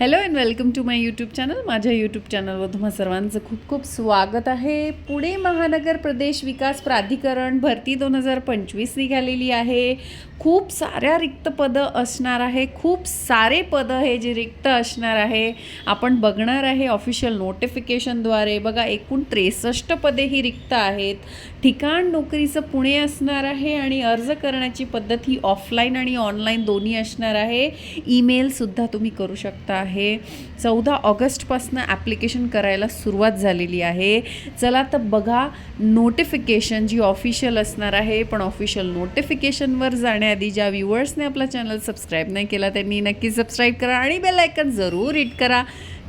Hello and welcome to my YouTube channel माझ्या YouTube चॅनलवर तुम्हा सर्वांचं खूप खूप स्वागत आहे. पुणे महानगर प्रदेश विकास प्राधिकरण भरती दोन हजार पंचवीस निघालेली आहे. खूप साऱ्या रिक्त पदं असणार आहे. खूप सारे पदं हे जे रिक्त असणार आहे आपण बघणार आहे ऑफिशियल नोटिफिकेशनद्वारे बघा एकूण त्रेसष्ट पदे ही रिक्त आहेत. ठिकाण नोकरीचं पुणे असणार आहे आणि अर्ज करण्याची पद्धत ही ऑफलाईन आणि ऑनलाईन दोन्ही असणार आहे. ईमेलसुद्धा तुम्ही करू शकता आहे. चौदा ऑगस्टपासनं ॲप्लिकेशन करायला सुरुवात झालेली आहे. चला तर बघा नोटिफिकेशन जी ऑफिशियल असणार आहे पण ऑफिशियल नोटिफिकेशनवर जाण्याआधी ज्या व्ह्युअर्सने आपला चॅनल सबस्क्राईब नाही केला त्यांनी नक्की सबस्क्राईब करा आणि बेल आयकन जरूर हिट करा.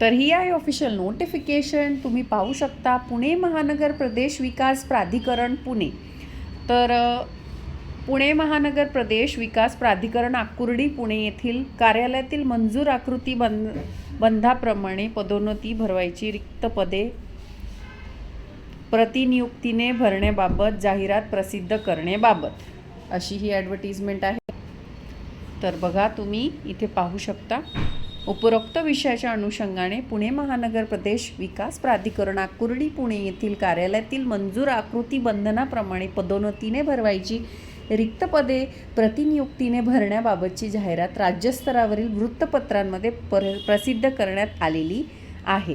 तर ही आहे ऑफिशियल नोटिफिकेशन तुम्ही पाहू शकता पुणे महानगर प्रदेश विकास प्राधिकरण पुणे. तर पुणे महानगर प्रदेश विकास प्राधिकरण आकुर्डी पुणे येथील कार्यालयातील मंजूर आकृती बंध बंधाप्रमाणे पदोन्नती भरवायची रिक्त पदे प्रतिनियुक्तीने भरण्याबाबत जाहिरात प्रसिद्ध करण्याबाबत अशी ही ॲडव्हर्टिजमेंट आहे. तर बघा तुम्ही इथे पाहू शकता. उपरोक्त विषयाच्या अनुषंगाने पुणे महानगर प्रदेश विकास प्राधिकरण आकुर्डी पुणे येथील कार्यालयातील मंजूर आकृती बंधनाप्रमाणे पदोन्नतीने भरवायची रिक्त पदे प्रतिनियुक्तीने भरण्याबाबतची जाहिरात राज्यस्तरावरील वृत्तपत्रांमध्ये पर प्रसिद्ध करण्यात आलेली आहे.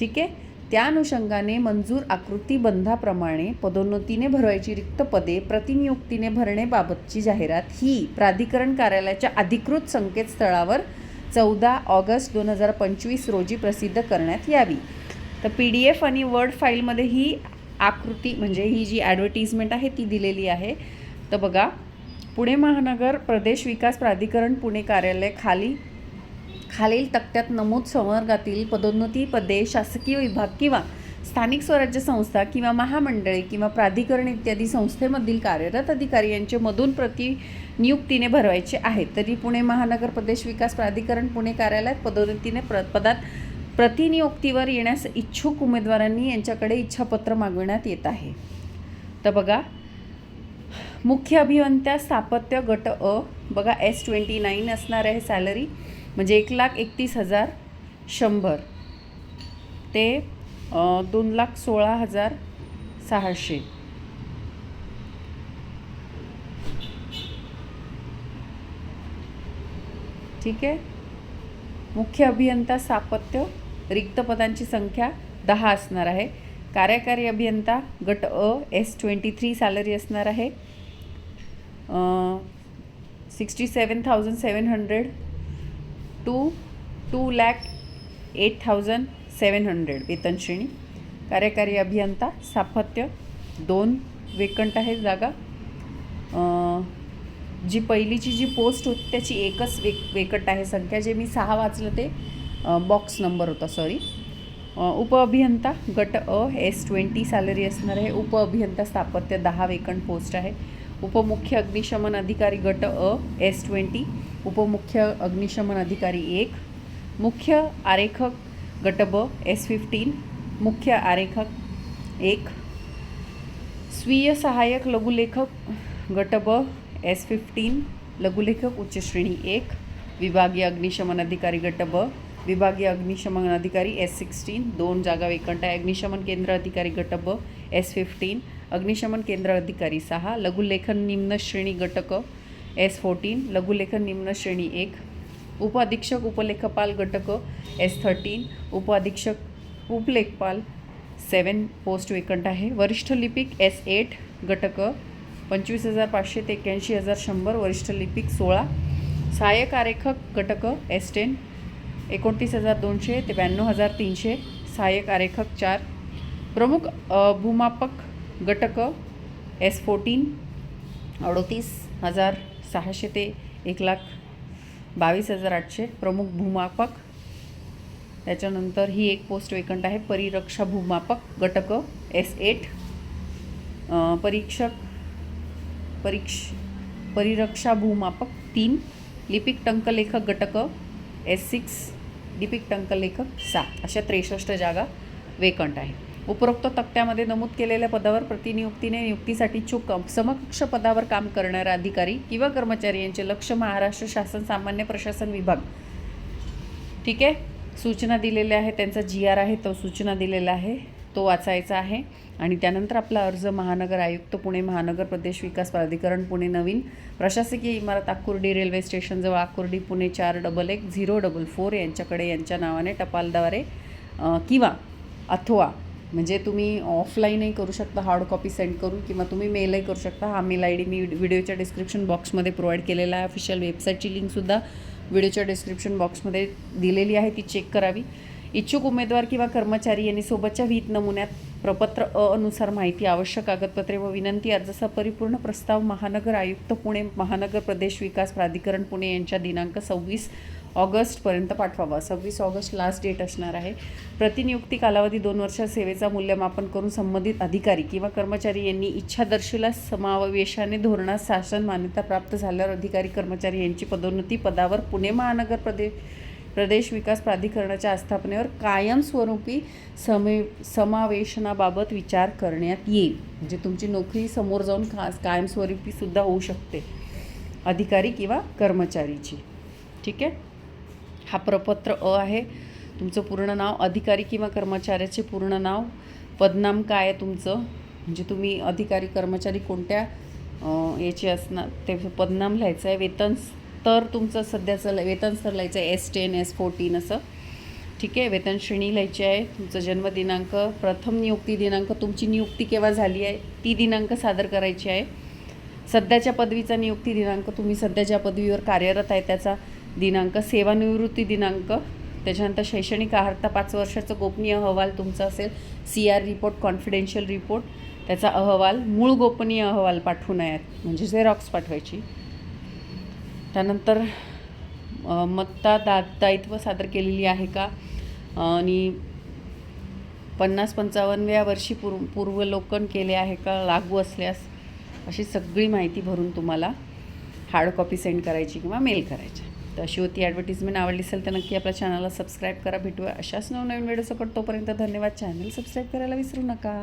ठीक आहे? त्या अनुषंगाने मंजूर आकृती बंधाप्रमाणे पदोन्नतीने भरवायची रिक्त पदे प्रतिनियुक्तीने भरणेबाबतची जाहिरात ही प्राधिकरण कार्यालयाच्या अधिकृत संकेतस्थळावर चौदा ऑगस्ट दोन हजार पंचवीस रोजी प्रसिद्ध करण्यात यावी. तर पी डी एफ आणि वर्ड फाईलमध्ये ही आकृती म्हणजे ही जी ॲडव्हर्टिजमेंट आहे ती दिलेली आहे. तर बघा पुणे महानगर प्रदेश विकास प्राधिकरण पुणे कार्यालय खाली खालील तक्त्यात नमूद संवर्गातील पदोन्नती पदे शासकीय विभाग किंवा स्थानिक स्वराज्य संस्था किंवा महामंडळे किंवा प्राधिकरण इत्यादी संस्थेमधील कार्यरत अधिकारी यांचे मधून प्रतिनियुक्तीने भरवायचे आहेत. तरी पुणे महानगर प्रदेश विकास प्राधिकरण पुणे कार्यालयात पदोन्नतीने प्र पदात प्रतिनियुक्तीवर येण्यास इच्छुक उमेदवारांनी यांच्याकडे इच्छापत्र मागविण्यात येत आहे. तर बघा मुख्य अभियंत्या स्थापत्य गट अ बघा एस ट्वेंटी नाईन असणार आहे सॅलरी म्हणजे एक लाख एकतीस हजार शंभर. ते दोन लाख सोळा हजार सहाशे. ठीक आहे? मुख्य अभियंता स्थापत्य रिक्त पदांची संख्या दहा असणार आहे. कार्यकारी अभियंता गट अ एस ट्वेंटी थ्री सॅलरी असणार आहे. Sixty seven thousand seven hundred to two lakh eight thousand seven hundred वेतनश्रेणी कार्यकारी अभियंता स्थापत्य दोन वेकंट आहे जागा. जी पहिलीची जी पोस्ट होती त्याची एकच वेक वेकंट आहे संख्या. जे मी सहा वाचलं ते बॉक्स नंबर होता सॉरी उपअभियंता गट अ एस ट्वेंटी सॅलरी असणार आहे. उपअभियंता स्थापत्य दहा वेकंट पोस्ट आहे. उपमुख्य अग्निशमन अधिकारी गट अ एस ट्वेंटी. उपमुख्य अग्निशमन अधिकारी एक. मुख्य आरेखक गट ब एस फिफ्टीन मुख्य आरेखक एक. स्वीय सहाय्यक लघुलेखक गट ब एस फिफ्टीन लघुलेखक उच्च श्रेणी एक. विभागीय अग्निशमन अधिकारी गट ब विभागीय अग्निशमन अधिकारी एस सिक्स्टीन दोन जागा वेकंट आहे. अग्निशमन केंद्र अधिकारी गट ब एस फिफ्टीन. अग्निशमन केंद्र अधिकारी सहा. लघुलेखन निम्न श्रेणी गटक एस फोर्टीन. लघुलेखन निम्न श्रेणी एक. उपअधीक्षक उपलेखपाल गटक एस थर्टीन उपअधीक्षक उपलेखपाल सेवन पोस्ट वेकंट आहे. वरिष्ठ लिपिक एस एट गटक पंचवीस हजार पाचशे ते एक्याऐंशी हजार शंभर वरिष्ठ लिपिक सोळा. सहाय्यक आरेखक गटक एस टेन एकोणतीस हजार दोनशे ते ब्याण्णव हजार तीनशे. सहाय्यक आरेखक चार. प्रमुख भूमापक गटक एस फोर्टीन अडोतीस हजार सहाशे ते एक लाख बावीस हजार आठशे प्रमुख भूमापक. त्याच्यानंतर ही एक पोस्ट वेकंट आहे परिरक्षा भूमापक गटक एस एट परीक्षक परीक्ष परिरक्षा भूमापक तीन. लिपिक टंकलेखक घटक एस सिक्स लिपिक टंकलेखक सात. अशा त्रेसष्ट जागा वेकंट आहे. उपरोक्त तक्त्यामध्ये नमूद केलेल्या पदावर प्रतिनियुक्तीने नियुक्तीसाठी चुक समकक्ष पदावर काम करणारा अधिकारी किंवा कर्मचारी यांचे लक्ष महाराष्ट्र शासन सामान्य प्रशासन विभाग. ठीक आहे? सूचना दिलेल्या आहे त्यांचा जी आर आहे तो सूचना दिलेला आहे तो वाचायचा आहे. आणि त्यानंतर आपला अर्ज महानगर आयुक्त पुणे महानगर प्रदेश विकास प्राधिकरण पुणे नवीन प्रशासकीय इमारत आकुर्डी रेल्वे स्टेशनजवळ आकुर्डी पुणे चार डबल एक झिरो डबल फोर यांच्याकडे यांच्या नावाने टपालद्वारे किंवा अथवा म्हणजे तुम्ही ऑफलाईनही करू शकता हार्ड कॉपी सेंड करून किंवा तुम्ही मेलही करू शकता. हा मेल आय डी मी व्हिडिओच्या डिस्क्रिप्शन बॉक्समध्ये प्रोव्हाइड केलेला आहे. ऑफिशियल वेबसाईटची लिंकसुद्धा व्हिडिओच्या डिस्क्रिप्शन बॉक्समध्ये दिलेली आहे. ती चेक करावी. इच्छुक उमेदवार किंवा कर्मचारी यांनी सोबतच्या विहित नमुन्यात प्रपत्र अ अनुसार माहिती आवश्यक कागदपत्रे व विनंती अर्जाचा परिपूर्ण प्रस्ताव महानगर आयुक्त पुणे महानगर प्रदेश विकास प्राधिकरण पुणे यांच्या दिनांक सव्वीस ऑगस्टपर्यंत पाठवावा. सव्वीस ऑगस्ट लास्ट डेट असणार आहे. प्रतिनियुक्ती कालावधी दोन वर्ष सेवेचा मूल्यमापन करून संबंधित अधिकारी किंवा कर्मचारी यांनी इच्छादर्शीला समावेशाने धोरणास शासन मान्यता प्राप्त झाल्यावर अधिकारी कर्मचारी यांची पदोन्नती पदावर पुणे महानगर प्रदेश प्रदेश विकास प्राधिकरणाच्या आस्थापनेवर कायमस्वरूपी समे समावेशनाबाबत विचार करण्यात येईल. म्हणजे तुमची नोकरी समोर जाऊन खास कायमस्वरूपीसुद्धा होऊ शकते. अधिकारी किंवा कर्मचारीची. ठीक आहे? हा प्रपत्र अ आहे. तुमचं पूर्ण नाव अधिकारी किंवा कर्मचाऱ्याचे पूर्ण नाव पदनाम काय आहे तुमचं? म्हणजे तुम्ही अधिकारी कर्मचारी कोणत्या याचे असणार ते पदनाम लिहायचं आहे. वेतन स्तर तुमचं सध्याचं ल- वेतन स्तर लिहायचं आहे. एस टेन एस फोर्टीन असं. ठीक आहे? वेतन श्रेणी लिहायची आहे. तुमचं जन्मदिनांक प्रथम नियुक्ती दिनांक तुमची नियुक्ती केव्हा झाली आहे? ती दिनांक सादर करायची आहे. सध्याच्या पदवीचा नियुक्ती दिनांक तुम्ही सध्या ज्या पदवीवर कार्यरत आहे. त्याचा दिनांक सेवानिवृत्ती दिनांक त्याच्यानंतर शैक्षणिक अर्हता पाच वर्षाचं गोपनीय अहवाल तुमचा असेल C R report confidential report त्याचा अहवाल मूळ गोपनीय अहवाल पाठवू नयेत म्हणजे झेरॉक्स पाठवायची. त्यानंतर मत्ता मतदा दायित्व सादर केलेली आहे का? आणि पन्नास पंचावन्नव्या वर्षी पूर्व पूर्वलोकन केले आहे का? लागू असल्यास अशी सगळी माहिती भरून तुम्हाला हार्ड कॉपी सेंड करायची किंवा मेल करायची. तर अशी होती ॲडव्हर्टिजमेंट आवडली असेल तर नक्की आपल्या चॅनलला सबस्क्राईब करा. भेटूया अशाच नवनवीन व्हिडिओ सकट तोपर्यंत धन्यवाद. चॅनल सबस्क्राईब करायला विसरू नका.